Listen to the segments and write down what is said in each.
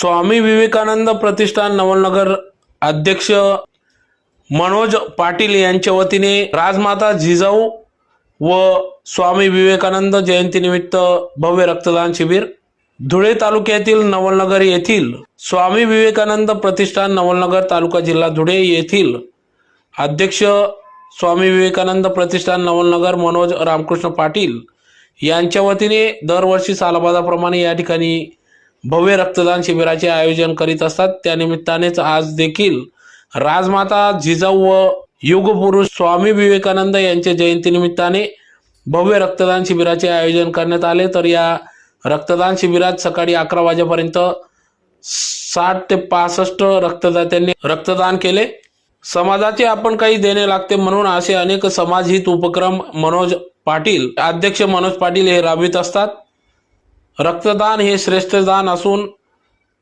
स्वामी विवेकानंद प्रतिष्ठान नवलनगर अध्यक्ष मनोज पाटील यांच्या वतीने राजमाता जिजाऊ व स्वामी विवेकानंद जयंतीनिमित्त भव्य रक्तदान शिबिर धुळे तालुक्यातील नवलनगर येथील स्वामी विवेकानंद प्रतिष्ठान नवलनगर तालुका जिल्हा धुळे येथील अध्यक्ष स्वामी विवेकानंद प्रतिष्ठान नवलनगर मनोज रामकृष्ण पाटील यांच्या वतीने दरवर्षी सालाबादाप्रमाणे या ठिकाणी भव्य रक्तदान शिबिराचे आयोजन करीत असतात. त्यानिमित्तानेच आज देखील राजमाता जिजाऊ व युगपुरुष स्वामी विवेकानंद यांच्या जयंतीनिमित्ताने भव्य रक्तदान शिबिराचे आयोजन करण्यात आले. तर या रक्तदान शिबिरात सकाळी अकरा वाजेपर्यंत साठ ते पासष्ट रक्तदात्यांनी रक्तदान केले. समाजाचे आपण काही देणे लागते म्हणून असे अनेक समाजहित उपक्रम मनोज पाटील अध्यक्ष मनोज पाटील हे राबवित असतात. रक्तदान हे श्रेष्ठ दान असून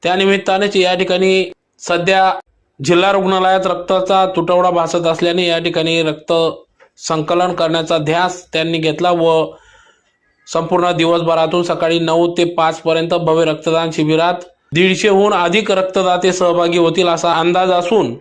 त्यानिमित्तानेच या ठिकाणी सध्या जिल्हा रुग्णालयात रक्ताचा तुटवडा भासत असल्याने या ठिकाणी रक्त संकलन करण्याचा ध्यास त्यांनी घेतला व संपूर्ण दिवसभरातून सकाळी नऊ ते पाच पर्यंत भव्य रक्तदान शिबिरात दीडशेहून अधिक रक्तदाते सहभागी होतील असा अंदाज असून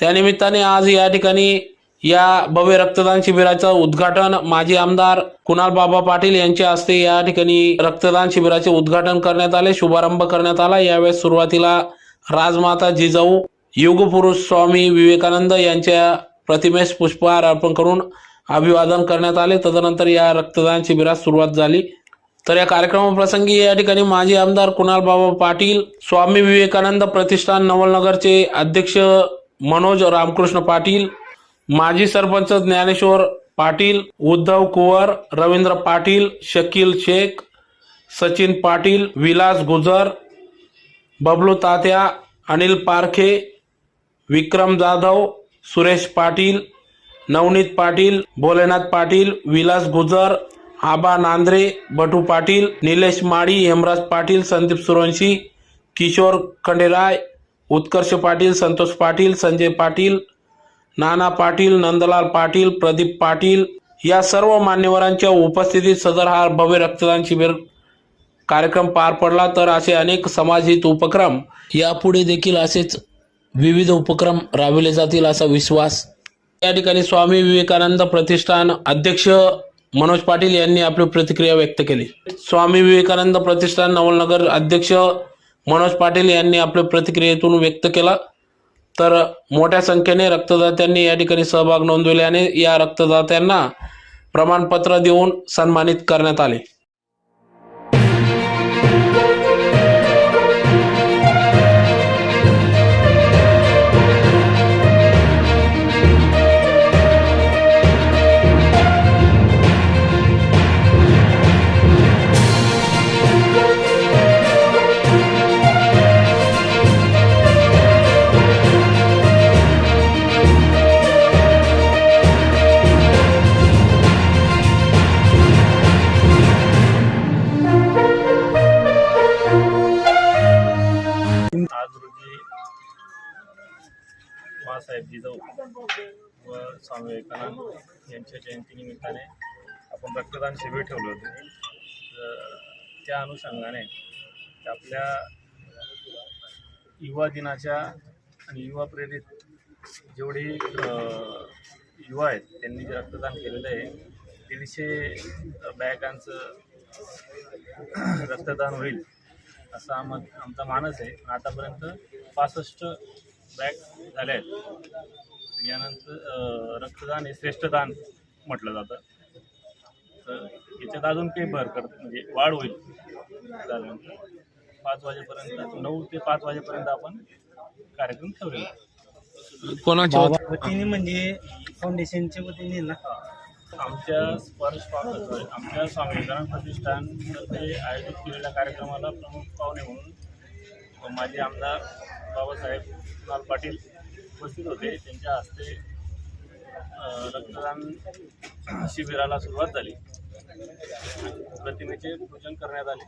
त्यानिमित्ताने आज या ठिकाणी या भव्य रक्तदान शिबिराचं उद्घाटन माजी आमदार कुणाल बाबा पाटील यांच्या हस्ते या ठिकाणी रक्तदान शिबिराचे उद्घाटन करण्यात आले शुभारंभ करण्यात आला. यावेळेस सुरुवातीला राजमाता जिजाऊ युगपुरुष स्वामी विवेकानंद यांच्या प्रतिमेस पुष्पहार अर्पण करून अभिवादन करण्यात आले. तदनंतर या रक्तदान शिबिरात सुरुवात झाली. तर या कार्यक्रमाप्रसंगी या ठिकाणी माजी आमदार कुणाल बाबा पाटील स्वामी विवेकानंद प्रतिष्ठान नवलनगरचे अध्यक्ष मनोज रामकृष्ण पाटील माजी सरपंच ज्ञानेश्वर पाटील उद्धव कुवर रवींद्र पाटील शकील शेख सचिन पाटील विलास गुजर बबलू तात्या अनिल पारखे विक्रम जाधव सुरेश पाटील नवनीत पाटील भोलेनाथ पाटील विलास गुजर आबा नांद्रे बटू पाटील निलेश माळी हेमराज पाटील संदीप सुरवंशी किशोर खंडेराय उत्कर्ष पाटील संतोष पाटील संजय पाटील नाना पाटील नंदलाल पाटील प्रदीप पाटील या सर्व मान्यवरांच्या उपस्थितीत सदर हा भव्य रक्तदान शिबिर कार्यक्रम पार पडला. तर असे अनेक समाजहित उपक्रम यापुढे देखील असेच विविध उपक्रम राबविले जातील असा विश्वास. या ठिकाणी स्वामी विवेकानंद प्रतिष्ठान अध्यक्ष मनोज पाटील यांनी आपली प्रतिक्रिया व्यक्त केली. स्वामी विवेकानंद प्रतिष्ठान नवलनगर अध्यक्ष मनोज पाटील यांनी आपल्या प्रतिक्रियेतून व्यक्त केला. तर मोठ्या संख्येने रक्तदात्यांनी या ठिकाणी सहभाग नोंदविल्याने या रक्तदात्यांना प्रमाणपत्र देऊन सन्मानित करण्यात आले. बाबासाहेब जिजाऊ व स्वामी विवेकानंद यांच्या जयंतीनिमित्ताने आपण रक्तदान शिबिर ठेवलं होतं. तर त्या अनुषंगाने आपल्या युवा दिनाच्या आणि युवा प्रेरित जेवढी युवा आहेत त्यांनी जे रक्तदान केलेलं आहे दीडशे बॅगांचं रक्तदान होईल असा आम आमचा मानस आहे. आतापर्यंत पासष्ट बॅग झाल्या आहेत. यानंतर रक्तदान हे श्रेष्ठ दान म्हटलं जातं. तर याच्यात अजून काही भर करत म्हणजे वाढ होईल. पाच वाजेपर्यंत नऊ ते पाच वाजेपर्यंत आपण कार्यक्रम ठेवलेला आहे. कोणाच्या वतीने? म्हणजे फाउंडेशनच्या वतीने ना. आमच्या स्पर्श आमच्या स्वामी विवेकानंद प्रतिष्ठान आयोजित केलेल्या कार्यक्रमाला प्रमुख पाहुणे म्हणून माजी आमदार बाबासाहेब कुणाल पाटील उपस्थित होते. त्यांच्या हस्ते रक्तदान शिबिराला सुरुवात झाली. प्रतिमेचे पूजन करण्यात आले.